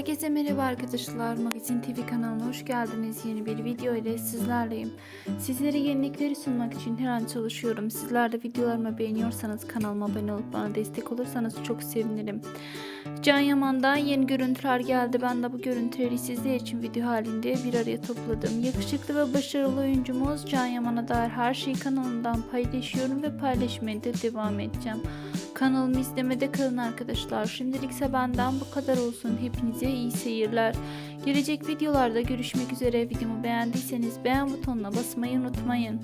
Herkese merhaba arkadaşlar. Magazin TV kanalına hoş geldiniz. Yeni bir video ile sizlerleyim. Sizlere yenilikleri sunmak için her an çalışıyorum. Sizler de videolarımı beğeniyorsanız kanalıma abone olup bana destek olursanız çok sevinirim. Can Yaman'dan yeni görüntüler geldi. Ben de bu görüntüleri sizler için video halinde bir araya topladım. Yakışıklı ve başarılı oyuncumuz Can Yaman'a dair her şeyi kanalımdan paylaşıyorum ve paylaşmaya da devam edeceğim. Kanalımı izlemede kalın arkadaşlar. Şimdilikse benden bu kadar olsun. Hepinize iyi seyirler. Gelecek videolarda görüşmek üzere. Videomu beğendiyseniz beğen butonuna basmayı unutmayın.